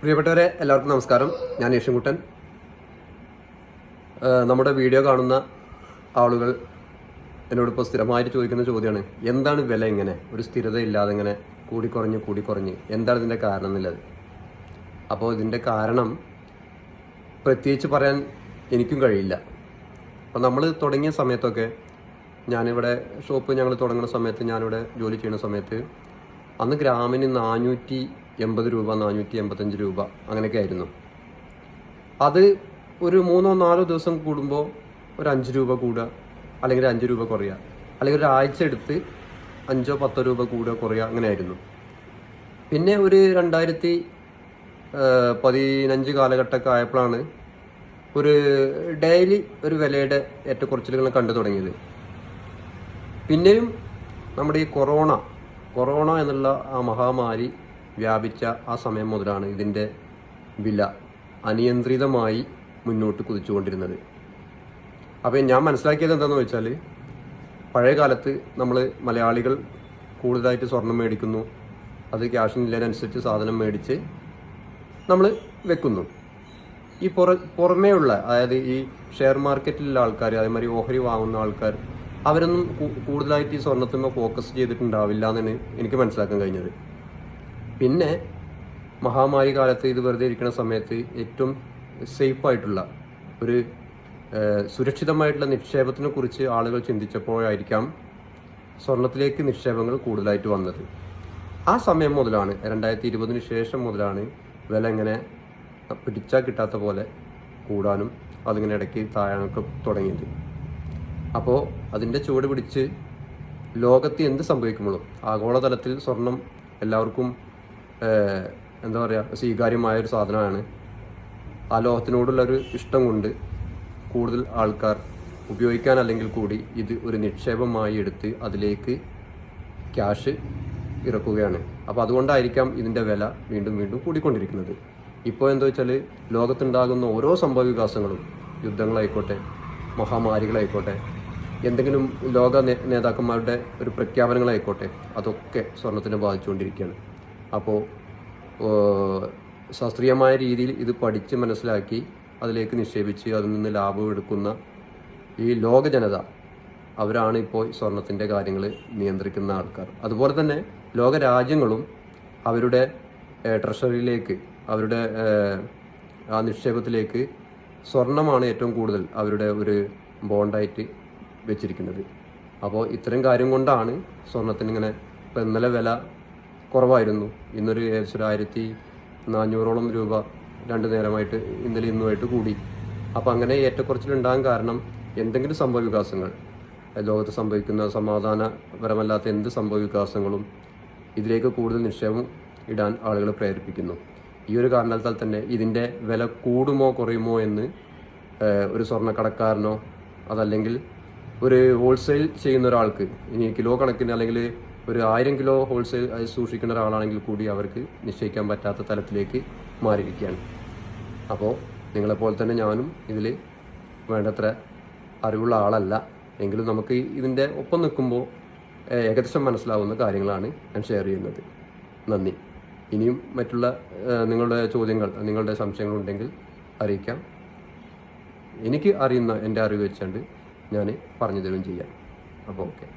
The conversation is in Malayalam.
പ്രിയപ്പെട്ടവരെ എല്ലാവർക്കും നമസ്കാരം. ഞാൻ യേശുകുട്ടൻ. നമ്മുടെ വീഡിയോ കാണുന്ന ആളുകൾ എന്നോട് ഇപ്പോൾ സ്ഥിരമായിട്ട് ചോദിക്കുന്ന ചോദ്യമാണ് എന്താണ് വില ഇങ്ങനെ? ഒരു സ്ഥിരത ഇല്ലാതെ ഇങ്ങനെ കൂടിക്കുറഞ്ഞ് കൂടിക്കുറഞ്ഞ്. എന്താണ് ഇതിന്റെ കാരണം എന്നുള്ളത്? അപ്പോൾ ഇതിന്റെ കാരണം പ്രത്യേകിച്ച് പറയാൻ എനിക്കും കഴിയില്ല. അപ്പോൾ നമ്മൾ തുടങ്ങിയ സമയത്തൊക്കെ ഞാനിവിടെ ഷോപ്പ് ഞങ്ങൾ തുടങ്ങുന്ന സമയത്ത് ഞാനിവിടെ ജോലി ചെയ്യുന്ന സമയത്ത് അന്ന് ഗ്രാമിന് നാനൂറ്റി എൺപത് രൂപ നാനൂറ്റി എൺപത്തഞ്ച് രൂപ അങ്ങനെയൊക്കെ ആയിരുന്നു. അത് ഒരു മൂന്നോ നാലോ ദിവസം കൂടുമ്പോൾ ഒരു അഞ്ച് രൂപ കൂടുക അല്ലെങ്കിൽ അഞ്ച് രൂപ കുറയുക അല്ലെങ്കിൽ ഒരു ആഴ്ച എടുത്ത് അഞ്ചോ പത്തോ രൂപ കൂടുക കുറയുക അങ്ങനെയായിരുന്നു. പിന്നെ ഒരു രണ്ടായിരത്തി പതിനഞ്ച് കാലഘട്ടമൊക്കെ ആയപ്പോഴാണ് ഒരു ഡെയിലി ഒരു വിലയുടെ ഏറ്റക്കുറച്ചിലുകൾ കണ്ടു തുടങ്ങിയത്. പിന്നെയും നമ്മുടെ ഈ കൊറോണ കൊറോണ എന്നുള്ള ആ മഹാമാരി വ്യാപിച്ച ആ സമയം മുതലാണ് ഇതിന്റെ വില അനിയന്ത്രിതമായി മുന്നോട്ട് കുതിച്ചുകൊണ്ടിരുന്നത്. അപ്പോൾ ഞാൻ മനസ്സിലാക്കിയത് എന്താണെന്ന് വെച്ചാൽ പഴയ കാലത്ത് നമ്മൾ മലയാളികൾ കൂടുതലായിട്ട് സ്വർണം മേടിക്കുന്നു അത് ക്യാഷിനില്ലതിനനുസരിച്ച് സാധനം മേടിച്ച് നമ്മൾ വെക്കുന്നു. ഈ പുറ പുറമേയുള്ള അതായത് ഈ ഷെയർ മാർക്കറ്റിലുള്ള ആൾക്കാർ അതേമാതിരി ഓഹരി വാങ്ങുന്ന ആൾക്കാർ അവരൊന്നും കൂടുതലായിട്ട് ഈ സ്വർണത്തിന്മേൽ ഫോക്കസ് ചെയ്തിട്ടുണ്ടാവില്ല എന്നാണ് എനിക്ക് മനസ്സിലാക്കാൻ കഴിഞ്ഞത്. പിന്നെ മഹാമാരി കാലത്ത് ഇത് വെറുതെ ഇരിക്കുന്ന സമയത്ത് ഏറ്റവും സേഫായിട്ടുള്ള ഒരു സുരക്ഷിതമായിട്ടുള്ള നിക്ഷേപത്തിനെ കുറിച്ച് ആളുകൾ ചിന്തിച്ചപ്പോഴായിരിക്കാം സ്വർണത്തിലേക്ക് നിക്ഷേപങ്ങൾ കൂടുതലായിട്ട് വന്നത്. ആ സമയം മുതലാണ് രണ്ടായിരത്തി ഇരുപതിന് ശേഷം മുതലാണ് വില ഇങ്ങനെ പിടിച്ചാൽ കിട്ടാത്ത പോലെ കൂടാനും അതിങ്ങനെ ഇടയ്ക്ക് താഴാനൊക്കെ തുടങ്ങിയത്. അപ്പോൾ അതിന്റെ ചുവട് പിടിച്ച് ലോകത്ത് എന്ത് സംഭവിക്കുമ്പോഴും ആഗോളതലത്തിൽ സ്വർണം എല്ലാവർക്കും എന്താ പറയുക സ്വീകാര്യമായ ഒരു സാധനമാണ്. ആ ലോകത്തിനോടുള്ള ഒരു ഇഷ്ടം കൊണ്ട് കൂടുതൽ ആൾക്കാർ ഉപയോഗിക്കാൻ അല്ലെങ്കിൽ കൂടി ഇത് ഒരു നിക്ഷേപമായി എടുത്ത് അതിലേക്ക് ക്യാഷ് ഇറക്കുകയാണ്. അപ്പോൾ അതുകൊണ്ടായിരിക്കാം ഇതിന്റെ വില വീണ്ടും വീണ്ടും കൂടിക്കൊണ്ടിരിക്കുന്നത്. ഇപ്പോൾ എന്താ വെച്ചാൽ ലോകത്തുണ്ടാകുന്ന ഓരോ സംഭവ വികാസങ്ങളും യുദ്ധങ്ങളായിക്കോട്ടെ മഹാമാരികളായിക്കോട്ടെ എന്തെങ്കിലും ലോക നേതാക്കന്മാരുടെ ഒരു പ്രഖ്യാപനങ്ങളായിക്കോട്ടെ അതൊക്കെ സ്വർണത്തിനെ ബാധിച്ചുകൊണ്ടിരിക്കുകയാണ്. അപ്പോൾ ശാസ്ത്രീയമായ രീതിയിൽ ഇത് പഠിച്ച് മനസ്സിലാക്കി അതിലേക്ക് നിക്ഷേപിച്ച് അതിൽ നിന്ന് ലാഭം എടുക്കുന്ന ഈ ലോക ജനത അവരാണ് ഇപ്പോൾ സ്വർണത്തിന്റെ കാര്യങ്ങൾ നിയന്ത്രിക്കുന്ന ആൾക്കാർ. അതുപോലെ തന്നെ ലോക രാജ്യങ്ങളും അവരുടെ ട്രഷറിയിലേക്ക് അവരുടെ ആ നിക്ഷേപത്തിലേക്ക് സ്വർണമാണ് ഏറ്റവും കൂടുതൽ അവരുടെ ഒരു ബോണ്ടായിട്ട് വെച്ചിരിക്കുന്നത്. അപ്പോൾ ഇത്തരം കാര്യം കൊണ്ടാണ് സ്വർണത്തിന് ഇങ്ങനെ ഇപ്പം ഇന്നലെ വില കുറവായിരുന്നു. ഇന്നൊരു ഏകദേശം ഒരു ആയിരത്തി നാനൂറോളം രൂപ രണ്ട് നേരമായിട്ട് ഇന്നലെ ഇന്നുമായിട്ട് കൂടി. അപ്പോൾ അങ്ങനെ ഏറ്റക്കുറച്ചിലുണ്ടാകാൻ കാരണം എന്തെങ്കിലും സംഭവ വികാസങ്ങൾ. ലോകത്ത് സംഭവിക്കുന്ന സമാധാനപരമല്ലാത്ത എന്ത് സംഭവ വികാസങ്ങളും ഇതിലേക്ക് കൂടുതൽ നിക്ഷേപം ഇടാൻ ആളുകളെ പ്രേരിപ്പിക്കുന്നു. ഈ ഒരു കാരണത്താൽ തന്നെ ഇതിന്റെ വില കൂടുമോ കുറയുമോ എന്ന് ഒരു സ്വർണക്കടക്കാരനോ അതല്ലെങ്കിൽ ഒരു ഹോൾസെയിൽ ചെയ്യുന്ന ഒരാൾക്ക് ഇനി കിലോ കണക്കിന് അല്ലെങ്കിൽ ഒരു ആയിരം കിലോ ഹോൾസെയിൽ സൂക്ഷിക്കുന്ന ഒരാളാണെങ്കിൽ കൂടി അവർക്ക് നിശ്ചയിക്കാൻ പറ്റാത്ത തലത്തിലേക്ക് മാറിയിരിക്കുകയാണ്. അപ്പോൾ നിങ്ങളെപ്പോലെ തന്നെ ഞാനും ഇതിൽ വേണ്ടത്ര അറിവുള്ള ആളല്ല. എങ്കിലും നമുക്ക് ഇതിന്റെ ഒപ്പം നിൽക്കുമ്പോൾ ഏകദേശം മനസ്സിലാവുന്ന കാര്യങ്ങളാണ് ഞാൻ ഷെയർ ചെയ്യുന്നത്. നന്ദി. ഇനിയും മറ്റുള്ള നിങ്ങളുടെ ചോദ്യങ്ങൾ നിങ്ങളുടെ സംശയങ്ങളുണ്ടെങ്കിൽ അറിയിക്കാം. എനിക്ക് അറിയുന്ന എന്റെ അറിവ് വെച്ചുകൊണ്ട് ഞാൻ പറഞ്ഞു തരുകയും ചെയ്യാം അപ്പോൾ ഓക്കെ.